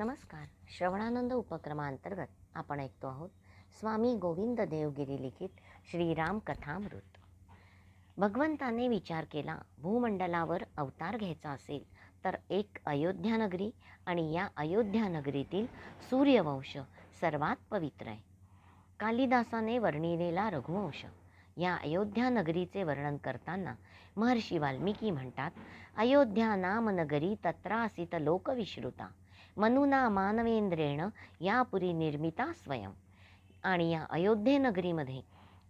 नमस्कार. श्रवणानंद उपक्रमांतर्गत आपण ऐकतो आहोत स्वामी गोविंद देवगिरी लिखित श्रीराम कथामृत. भगवंताने विचार केला भूमंडलावर अवतार घ्यायचा असेल तर एक अयोध्या नगरी आणि या अयोध्या नगरीतील सूर्यवंश सर्वात पवित्र आहे. कालिदासाने वर्णिलेला रघुवंश या अयोध्या नगरीचे वर्णन करताना महर्षी वाल्मिकी म्हणतात अयोध्या नाम नगरी तत्रासित लोकविश्रुता मनुना मानवेंद्रेण यापुरी निर्मिता स्वयं. आणि या अयोध्येनगरीमध्ये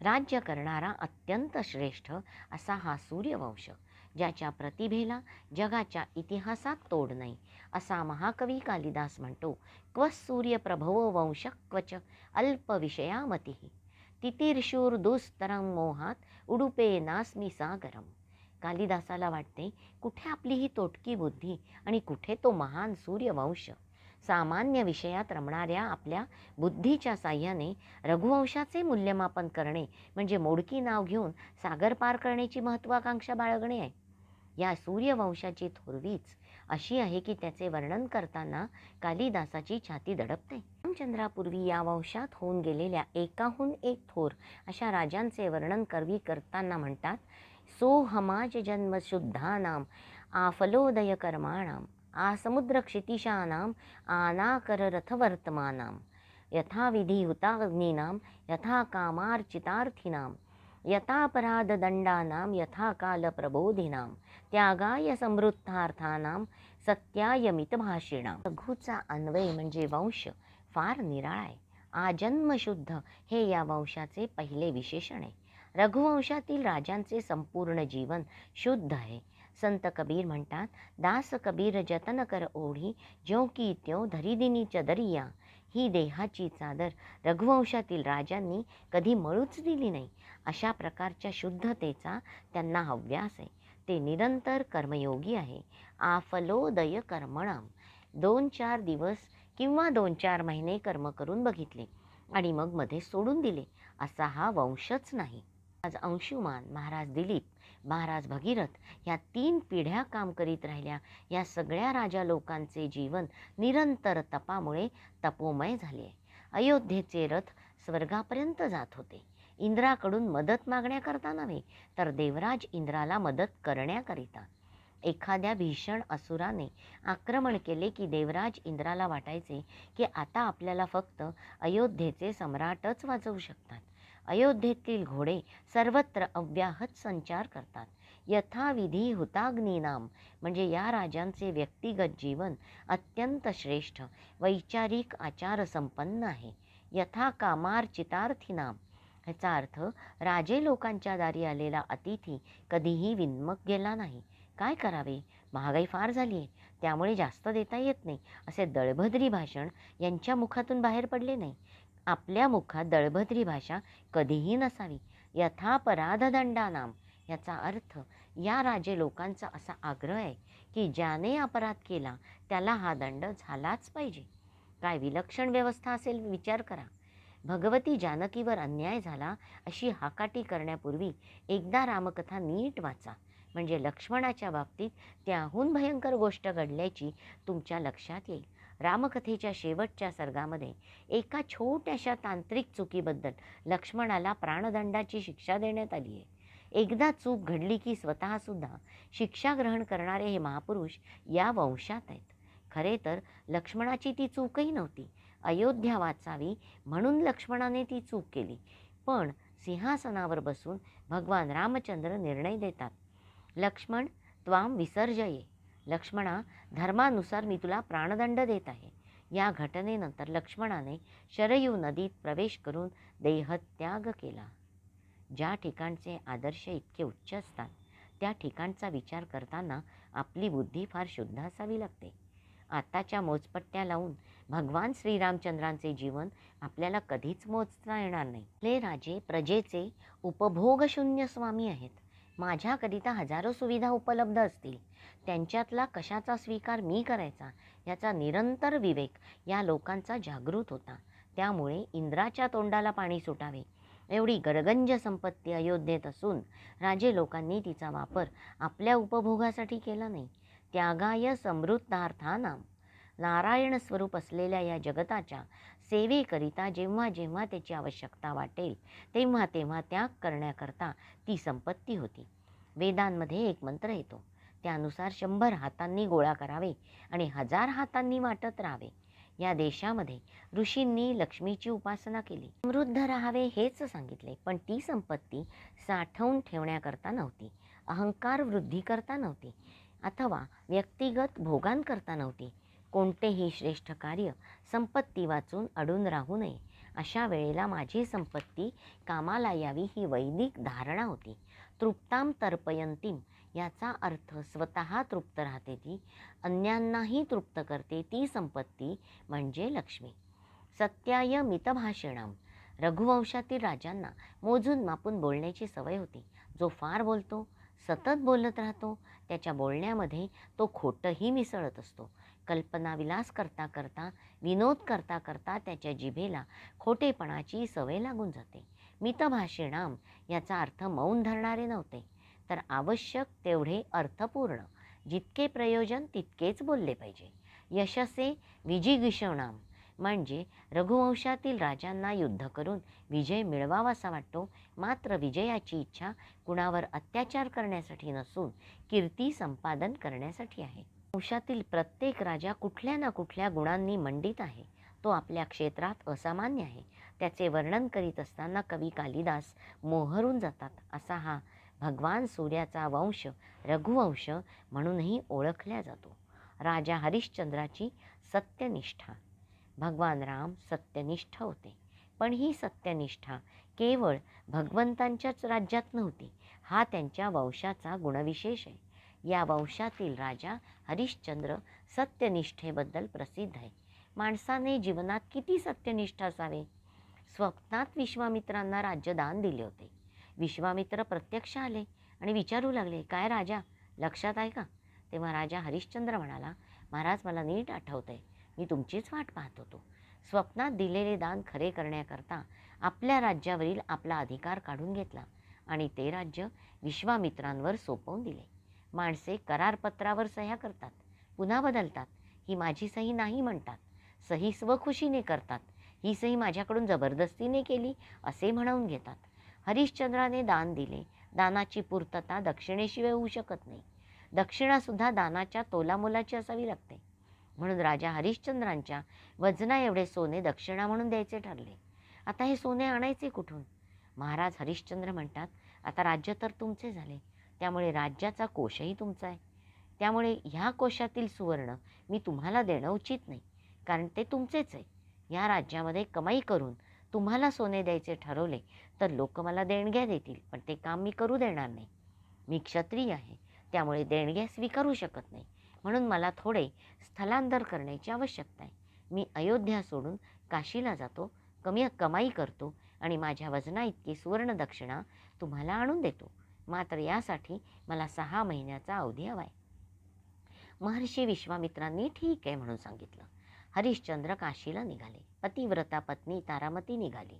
राज्य करणारा अत्यंत श्रेष्ठ असा हा सूर्यवंश ज्याच्या प्रतिभेला जगाच्या इतिहासात तोड नाही असा महाकवी कालिदास म्हणतो क्व सूर्यप्रभवो वंश क्वच अल्पविषयामती. तितीर्षूर्दुस्तरं मोहात उडुपे नास्मी सागरम. कालिदासाला वाटते कुठे आपली ही तोटकी बुद्धी आणि कुठे तो महान सूर्यवंश? सामान्य विषयात रमणाऱ्या आपल्या बुद्धीच्या साह्याने रघुवंशाचे मूल्यमापन करणे म्हणजे मोडकी नाव घेऊन सागर पार करण्याची महत्त्वाकांक्षा बाळगणे आहे. या सूर्यवंशाची थोरवीच अशी आहे की त्याचे वर्णन करताना कालिदासाची छाती दडपते. रामचंद्रापूर्वी या वंशात होऊन गेलेल्या एकाहून एक थोर अशा राजांचे वर्णन करवी करताना म्हणतात सोहमाज जन्मशुद्धानाम आफलोदय कर्माणाम आसमुद्रक्षितिशानाम आनाकररथवर्तमानां यथाविधी हुताग्नीनां यथा कामार्चितार्थिनां यथापराधदण्डानां यथा कालप्रबोधिनां त्यागाय समृद्धार्थानां सत्याय मितभाषिणां रघुचा अन्वय म्हणजे वंश फार निराळा आहे. आजन्मशुद्ध हे या वंशाचे पहिले विशेषण आहे. रघुवंशातील राजांचे संपूर्ण जीवन शुद्ध आहे. संत कबीर म्हणतात दास कबीर जतन कर ओढी ज्यो की त्यो धरिदिनी चदरिया. ही देहाची चादर रघुवंशातील राजांनी कधी मळूच दिली नाही. अशा प्रकारच्या शुद्धतेचा त्यांना हव्यास आहे. ते निरंतर कर्मयोगी आहे. आफलोदय कर्मणाम. दोन चार दिवस किंवा दोन चार महिने कर्म करून बघितले आणि मग मध्ये सोडून दिले. असा हा वंशच नाही. आज अंशुमान महाराज दिलीप महाराज भगीरथ या तीन पिढ्या काम करीत राहिल्या. या सगळ्या राजा लोकांचे जीवन निरंतर तपामुळे तपोमय झाले. अयोध्येचे रथ स्वर्गापर्यंत जात होते. इंद्राकडून मदत मागण्याकरता नव्हे तर देवराज इंद्राला मदत करण्याकरिता. एखाद्या भीषण असुराने आक्रमण केले की देवराज इंद्राला वाटायचे की आता आपल्याला फक्त अयोध्येचे सम्राटच वाचवू शकतात. अयोध्येतील घोडे सर्वत्र अव्याहत संचार करतात. यथाविधी हुताग्नीनाम म्हणजे या राजांचे व्यक्तिगत जीवन अत्यंत श्रेष्ठ वैचारिक आचार संपन्न आहे. यथा कामार चितार्थीनाम ह्याचा अर्थ राजे लोकांच्या दारी आलेला अतिथी कधीही विन्मक गेला नाही. काय करावे? महागाई फार झाली आहे त्यामुळे जास्त देता येत नाही असे दळभद्री भाषण यांच्या मुखातून बाहेर पडले नाही. आपल्या मुखात दळभद्री भाषा कधीही नसावी. यथापराधदंडानाम. याचा अर्थ या राजे लोकांचा असा आग्रह आहे की ज्याने अपराध केला त्याला हा दंड झालाच पाहिजे. काय विलक्षण व्यवस्था असेल विचार करा. भगवती जानकीवर अन्याय झाला अशी हाकाटी करण्यापूर्वी एकदा रामकथा नीट वाचा. म्हणजे लक्ष्मणाच्या बाबतीत त्याहून भयंकर गोष्ट घडल्याची तुमच्या लक्षात येईल. रामकथेच्या शेवटच्या सर्गामध्ये एका छोट्याशा तांत्रिक चुकीबद्दल लक्ष्मणाला प्राणदंडाची शिक्षा देण्यात आली आहे. एकदा चूक घडली की स्वतःसुद्धा शिक्षा ग्रहण करणारे हे महापुरुष या वंशात आहेत. खरे तर लक्ष्मणाची ती चूकही नव्हती. अयोध्या वाचावी म्हणून लक्ष्मणाने ती चूक केली. पण सिंहासनावर बसून भगवान रामचंद्र निर्णय देतात. लक्ष्मण त्वाम विसर्जये. लक्ष्मणा धर्मानुसार मी तुला प्राणदंड देत आहे. या घटनेनंतर लक्ष्मणाने शरयू नदीत प्रवेश करून देहत्याग केला. ज्या ठिकाणचे आदर्श इतके उच्च असतात त्या ठिकाणचा विचार करताना आपली बुद्धी फार शुद्ध असावी लागते. आताच्या मोजपट्ट्या लावून भगवान श्रीरामचंद्रांचे जीवन आपल्याला कधीच मोजता येणार नाही. आपले राजे प्रजेचे उपभोगशून्य स्वामी आहेत. माझ्याकरिता हजारो सुविधा उपलब्ध असतील. त्यांच्यातला कशाचा स्वीकार मी करायचा याचा निरंतर विवेक या लोकांचा जागृत होता. त्यामुळे इंद्राच्या तोंडाला पाणी सुटावे. एवढी गडगंज संपत्ती अयोध्येत असून राजे लोकांनी तिचा वापर आपल्या उपभोगासाठी केला नाही. त्यागाय समृद्धार्थानाम. नारायण स्वरूप असलेल्या या जगताच्या सेवेकरिता जेव्हा जेव्हा त्याची आवश्यकता वाटेल तेव्हा तेव्हा त्याग करण्याकरता ती संपत्ती होती. वेदांमध्ये एक मंत्र येतो. त्यानुसार शंभर हातांनी गोळा करावे आणि हजार हातांनी वाटत राहावे. या देशामध्ये ऋषींनी लक्ष्मीची उपासना केली. समृद्ध राहावे हेच सांगितले पण ती संपत्ती साठवून ठेवण्याकरता नव्हती. अहंकार वृद्धीकरता नव्हती. अथवा व्यक्तिगत भोगांकरता नव्हती. कोणतेही श्रेष्ठ कार्य संपत्ती वाचून अडून राहू नये. अशा वेळेला माझी संपत्ती कामाला यावी ही वैदिक धारणा होती. तृप्ताम तर्पयंतीम याचा अर्थ स्वतः तृप्त राहते ती अन्यांनाही तृप्त करते ती संपत्ती म्हणजे लक्ष्मी. सत्याय मितभाषणाम रघुवंशातील राजांना मोजून मापून बोलण्याची सवय होती. जो फार बोलतो सतत बोलत राहतो त्याच्या बोलण्यामध्ये तो खोटंही मिसळत असतो. कल्पनाविलास करता करता विनोद करता करता त्याच्या जिभेला खोटेपणाची सवय लागून जाते. मितभाषिणाम याचा अर्थ मौन धरणारे नव्हते तर आवश्यक तेवढे अर्थपूर्ण जितके प्रयोजन तितकेच बोलले पाहिजे. यशसे विजिगिषणाम म्हणजे रघुवंशातील राजांना युद्ध करून विजय मिळवावासा वाटतो मात्र विजयाची इच्छा कुणावर अत्याचार करण्यासाठी नसून कीर्ती संपादन करण्यासाठी आहे. वंशातील प्रत्येक राजा कुठल्या ना कुठल्या गुणांनी मंडित आहे. तो आपल्या क्षेत्रात असामान्य आहे. त्याचे वर्णन करीत असताना कवी कालिदास मोहरून जातात. असा हा भगवान सूर्याचा वंश रघुवंश म्हणूनही ओळखला जातो. राजा हरिश्चंद्राची सत्यनिष्ठा. भगवान राम सत्यनिष्ठ होते. पण ही सत्यनिष्ठा केवळ भगवंतांच्याच राज्यात नव्हती. हा त्यांच्या वंशाचा गुणविशेष आहे. या वंशातील राजा हरिश्चंद्र सत्यनिष्ठेबद्दल प्रसिद्ध आहे. माणसाने जीवनात किती सत्यनिष्ठ असावे? स्वप्नात विश्वामित्रांना राज्यदान दिले होते. विश्वामित्र प्रत्यक्ष आले आणि विचारू लागले काय राजा लक्षात आहे का? तेव्हा राजा हरिश्चंद्र म्हणाला महाराज मला नीट आठवतंय मी तुमचीच वाट पाहत होतो. स्वप्नात दिलेले दान खरे करण्याकरता आपल्या राज्यावरील आपला अधिकार काढून घेतला आणि ते राज्य विश्वामित्रांवर सोपवून दिले. माणसे करारपत्रावर सह्या करतात पुन्हा बदलतात. ही माझी सही नाही म्हणतात. सही स्वखुशीने करतात. ही सही माझ्याकडून जबरदस्तीने केली असे म्हणवून घेतात. हरिश्चंद्राने दान दिले. दानाची पूर्तता दक्षिणेशिवाय होऊ शकत नाही. दक्षिणासुद्धा दानाच्या तोलामोलाची असावी लागते. म्हणून राजा हरिश्चंद्रांच्या वजना एवढे सोने दक्षिणा म्हणून द्यायचे ठरले. आता हे सोने आणायचे कुठून? महाराज हरिश्चंद्र म्हणतात आता राज्य तर तुमचे झाले. त्यामुळे राज्याचा कोशही तुमचा आहे. त्यामुळे ह्या कोशातील सुवर्ण मी तुम्हाला देणं उचित नाही. कारण ते तुमचेच आहे. या राज्यामध्ये कमाई करून तुम्हाला सोने द्यायचे ठरवले तर लोक मला देणग्या देतील पण ते काम मी करू देणार नाही. मी क्षत्रिय आहे त्यामुळे देणग्या स्वीकारू शकत नाही. म्हणून मला थोडे स्थलांतर करण्याची आवश्यकता आहे. मी अयोध्या सोडून काशीला जातो कमी कमाई करतो आणि माझ्या वजना इतकी सुवर्ण दक्षिणा तुम्हाला आणून देतो. मात्र यासाठी मला सहा महिन्याचा अवधी हवा आहे महर्षी विश्वामित्रांनी ठीक आहे म्हणून सांगितलं. हरिश्चंद्र काशीला निघाले. पतिव्रता पत्नी तारामती निघाली.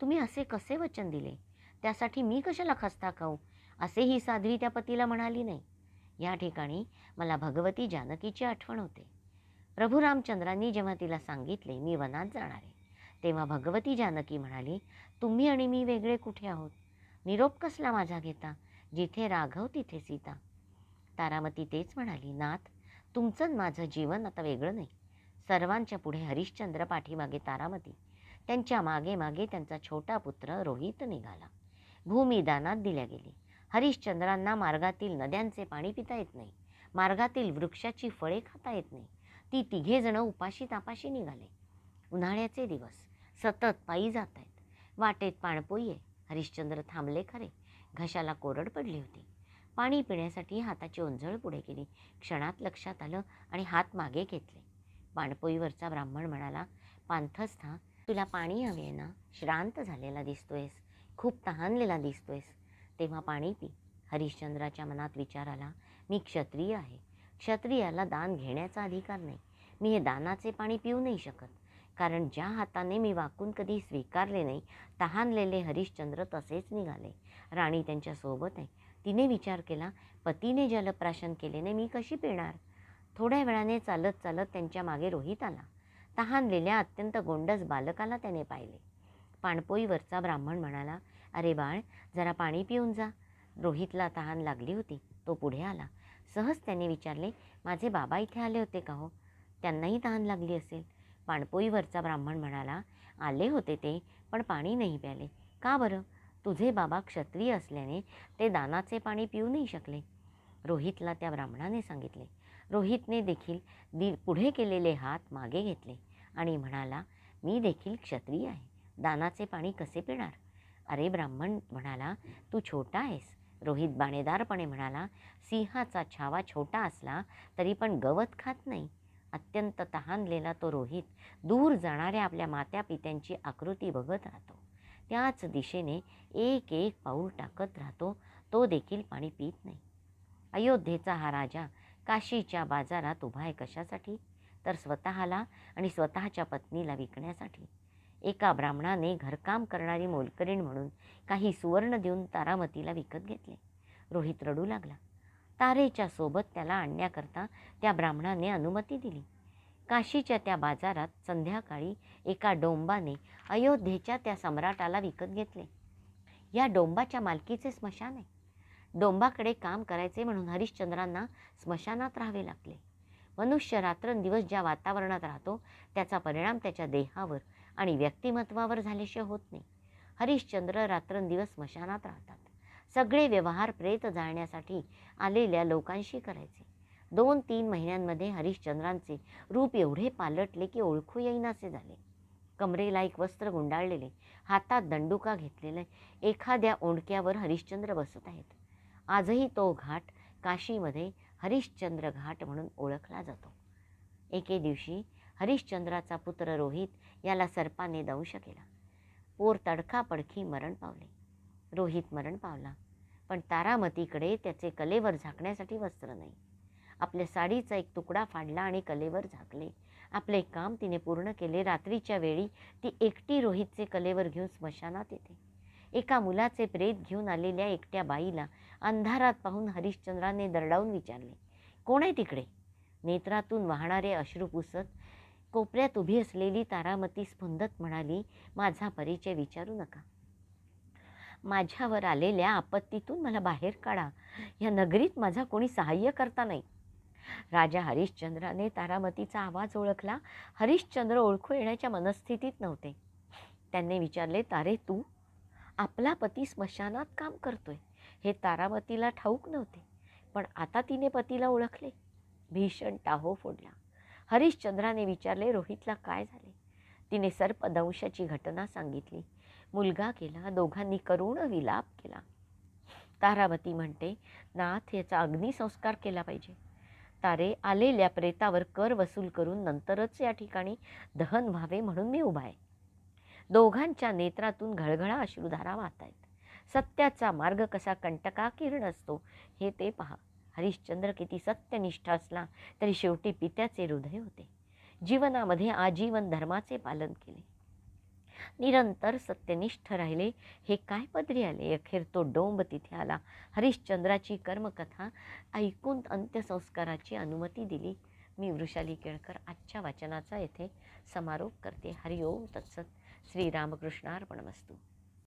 तुम्ही असे कसे वचन दिले? त्यासाठी मी कशाला खस्ता खाऊ? असे ही साध्वी त्या पतीला म्हणाली नाही. या ठिकाणी मला भगवती जानकीची आठवण होते. प्रभू रामचंद्रांनी जेव्हा तिला सांगितले मी वनात जाणार आहे. तेव्हा भगवती जानकी म्हणाली तुम्ही आणि मी वेगळे कुठे आहोत? निरोप कसला माझा घेता? जिथे राघव तिथे सीता. तारामती तेच म्हणाली नाथ तुमचं माझं जीवन आता वेगळं नाही. सर्वांच्या पुढे हरिश्चंद्र पाठीमागे तारामती. त्यांच्या मागे मागे त्यांचा छोटा पुत्र रोहित निघाला. भूमी दानात दिल्या गेली. हरिश्चंद्रांना मार्गातील नद्यांचे पाणी पिता येत नाही. मार्गातील वृक्षाची फळे खाता येत नाही. ती तिघेजणं उपाशी तापाशी निघाले. उन्हाळ्याचे दिवस. सतत पायी जात आहेत वाटेत पाणपोई आहे. हरिश्चंद्र थांबले खरे. घशाला कोरड पडली होती. पाणी पिण्यासाठी हाताची ओंजळ पुढे केली क्षणात लक्षात आलं आणि हात मागे घेतले. पाणपोईवरचा ब्राह्मण म्हणाला पांथस्था तुला पाणी हवे आहे ना? श्रांत झालेला दिसतोयस. खूप तहानलेला दिसतोयस. तेव्हा पाणी पी. हरिश्चंद्राच्या मनात विचार आला मी क्षत्रिय आहे. क्षत्रियाला दान घेण्याचा अधिकार नाही. मी हे दानाचे पाणी पिऊ नाही शकत. कारण ज्या हाताने मी वाकून कधी स्वीकारले नाही तहानलेले हरिश्चंद्र तसेच निघाले. राणी त्यांच्यासोबत आहे. तिने विचार केला पतीने जलप्राशन केले नाही मी कशी पिणार? थोड्या वेळाने चालत चालत त्यांच्या मागे रोहित आला. तहानलेल्या अत्यंत गोंडस बालकाला त्याने पाहिले. पाणपोईवरचा ब्राह्मण म्हणाला अरे बाळ जरा पाणी पिऊन जा. रोहितला तहान लागली होती. तो पुढे आला. सहज त्याने विचारले माझे बाबा इथे आले होते का हो? त्यांनाही तहान लागली असेल. पाणपोईवरचा ब्राह्मण म्हणाला आले होते ते पण पाणी नाही प्याले. का बरं? तुझे बाबा क्षत्रिय असल्याने ते दानाचे पाणी पिऊ नाही शकले. रोहितला त्या ब्राह्मणाने सांगितले. रोहितने देखील दि पुढे केलेले हात मागे घेतले आणि म्हणाला मी देखील क्षत्रिय आहे. दानाचे पाणी कसे पिणार? अरे ब्राह्मण म्हणाला तू छोटा आहेस. रोहित बाणेदारपणे म्हणाला सिंहाचा छावा छोटा असला तरी पण गवत खात नाही. अत्यंत तहानलेला तो रोहित दूर जाणाऱ्या आपल्या मात्या पित्यांची आकृती बघत राहतो. त्याच दिशेने एक एक पाऊल टाकत राहतो तो देखील पाणी पित नाही. अयोध्येचा हा राजा काशीच्या बाजारात उभा आहे कशासाठी? तर स्वतःला आणि स्वतःच्या पत्नीला विकण्यासाठी. एका ब्राह्मणाने घरकाम करणारी मोलकरीण म्हणून काही सुवर्ण देऊन तारामतीला विकत घेतले. रोहित रडू लागला. तारेच्या सोबत त्याला आणण्याकरता त्या ब्राह्मणाने अनुमती दिली. काशीच्या त्या बाजारात संध्याकाळी एका डोंबाने अयोध्येच्या त्या सम्राटाला विकत घेतले. या डोंबाच्या मालकीचे स्मशान आहे. डोंबाकडे काम करायचे म्हणून हरिश्चंद्रांना स्मशानात राहावे लागले. मनुष्य रात्रंदिवस ज्या वातावरणात राहतो त्याचा परिणाम त्याच्या देहावर आणि व्यक्तिमत्वावर झाल्याशिवाय होत नाही. हरिश्चंद्र रात्रंदिवस स्मशानात राहतात. सगळे व्यवहार प्रेत जाळण्यासाठी आलेल्या लोकांशी करायचे. दोन तीन महिन्यांमध्ये हरिश्चंद्रांचे रूप एवढे पालटले की ओळखू येईनासे झाले. कमरेला एक वस्त्र गुंडाळलेले हातात दंडुका घेतलेले एखाद्या ओंडक्यावर हरिश्चंद्र बसत आहेत. आजही तो घाट काशीमध्ये हरिश्चंद्र घाट म्हणून ओळखला जातो. एके दिवशी हरिश्चंद्राचा पुत्र रोहित याला सर्पाने दंश केला. पोर तडकापडखी मरण पावले. रोहित मरण पावला पण तारामतीकडे त्याचे कलेवर झाकण्यासाठी वस्त्र नाही. आपल्या साडीचा एक तुकडा फाडला आणि कलेवर झाकले. आपले काम तिने पूर्ण केले. रात्रीच्या वेळी ती एकटी रोहितचे कलेवर घेऊन स्मशानात येते. एका मुलाचे प्रेत घेऊन आलेल्या एकट्या बाईला अंधारात पाहून हरिश्चंद्राने दरडावून विचारले कोण आहे तिकडे? नेत्रातून वाहणारे अश्रू पुसत कोपऱ्यात उभी असलेली तारामती स्फुंदत म्हणाली माझा परिचय विचारू नका. माझ्यावर आलेल्या आपत्तीतून मला बाहेर काढा. या नगरीत माझा कोणी सहाय्य करता नाही. राजा हरिश्चंद्राने तारामतीचा आवाज ओळखला. हरिश्चंद्र ओळखू येण्याच्या मनस्थितीत नव्हते. त्यांनी विचारले तारे तू आपला पती स्मशानात काम करतोय. हे तारामतीला ठाऊक नव्हते पण आता तिने पतीला ओळखले. भीषण टाहो फोडला. हरिश्चंद्राने विचारले रोहितला काय झाले? तिने सर्पदंशाची घटना सांगितली. मुलगा केला दोघांनी करुण विलाप केला. तारावती म्हणते नाथ याचा अग्निसंस्कार केला पाहिजे. तारे आलेल्या प्रेतावर कर वसूल करून नंतरच या ठिकाणी दहन व्हावे म्हणून मी उभा आहे. दोघांच्या नेत्रातून घळघळा अश्रुधारा वाहत आहेत सत्याचा मार्ग कसा कंटकाकीर्ण असतो हे ते पहा. हरिश्चंद्र किती सत्यनिष्ठ असला तरी शेवटी पित्याचे हृदय होते. जीवनामध्ये आजीवन धर्माचे पालन केले. निरंतर सत्यनिष्ठ राहिले. हे काय पदरी आले? अखेर तो डोंब तिथे आला. हरिश्चंद्राची कर्मकथा ऐकून अंत्यसंस्काराची अनुमती दिली. मी वृषाली केळकर आजच्या वाचनाचा येथे समारोप करते. हरिओम तत्सत. श्रीरामकृष्णार्पणमस्तू.